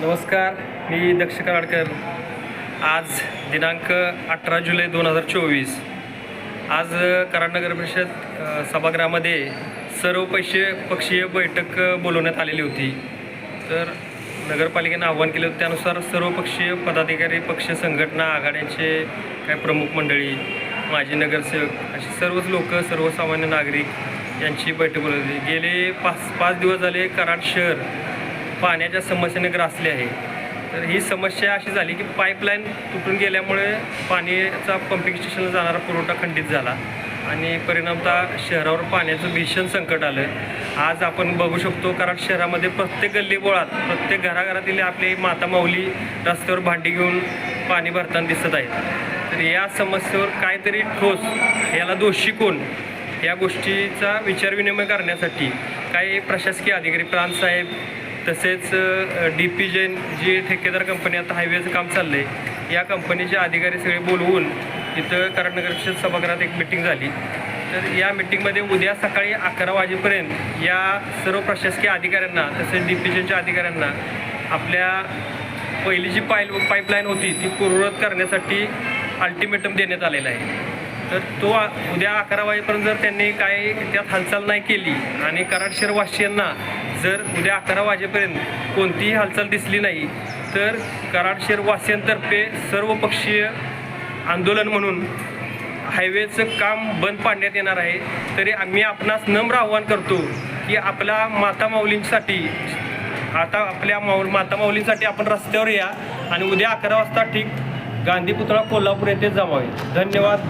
नमस्कार मी दक्ष कराडकर आज दिनांक अठरा जुलै दोन हजार चोवीस. आज कराडनगर परिषद सभागृहामध्ये सर्व पैसे पक्षीय बैठक बोलवण्यात आलेली होती. तर नगरपालिकेनं आव्हान केलं होते त्यानुसार सर्व पक्षीय पदाधिकारी पक्ष संघटना आघाड्यांचे काही प्रमुख मंडळी माजी नगरसेवक अशी सर्वच लोक सर्वसामान्य नागरिक यांची बैठक बोलवली. गेले पाच पाच दिवस झाले कराड शहर पाण्याच्या समस्येने ग्रासले आहे. तर ही समस्या अशी झाली की पाईपलाईन तुटून गेल्यामुळे पाण्याचा पंपिंग स्टेशनला जाणारा पुरवठा खंडित झाला आणि परिणामतः शहरावर पाण्याचं भीषण संकट आलं आज आपण बघू शकतो कारण शहरामध्ये प्रत्येक गल्लीबोळात प्रत्येक घराघरातील आपली माता माऊली रस्त्यावर भांडी घेऊन पाणी भरताना दिसत आहेत. तर या समस्येवर काहीतरी ठोस याला दोषी कोण? या गोष्टीचा विचारविनिमय करण्यासाठी काही प्रशासकीय अधिकारी प्रांतसाहेब तसेच डी पी जैन जी ठेकेदार कंपनी आता हायवेचं काम चाललं आहे या कंपनीचे अधिकारी सगळे बोलवून इथं कराड परिषद सभागृहात एक मिटिंग झाली. तर या मिटिंगमध्ये उद्या सकाळी अकरा वाजेपर्यंत या सर्व प्रशासकीय अधिकाऱ्यांना तसेच डी पी जैनच्या अधिकाऱ्यांना आपल्या पहिली जी पाईल पाईपलाईन होती ती पूर्ववत करण्यासाठी अल्टिमेटम देण्यात आलेला आहे. तर तो उद्या अकरा वाजेपर्यंत जर त्यांनी काय त्यात हालचाल नाही केली आणि कराड शहरवासियांना जर उद्या अकरा वाजेपर्यंत कोणतीही हालचाल दिसली नाही तर कराड वासियांतर्फे सर्वपक्षीय आंदोलन म्हणून हायवेचं काम बंद पाडण्यात येणार आहे. तरी आम्ही आपणास नम्र आव्हान करतो की आपल्या माता माऊलींसाठी आता आपल्या माऊ माता माऊलींसाठी आपण रस्त्यावर या आणि उद्या अकरा वाजता ठीक गांधी पुतळा कोल्हापूर येथे जमावे. धन्यवाद.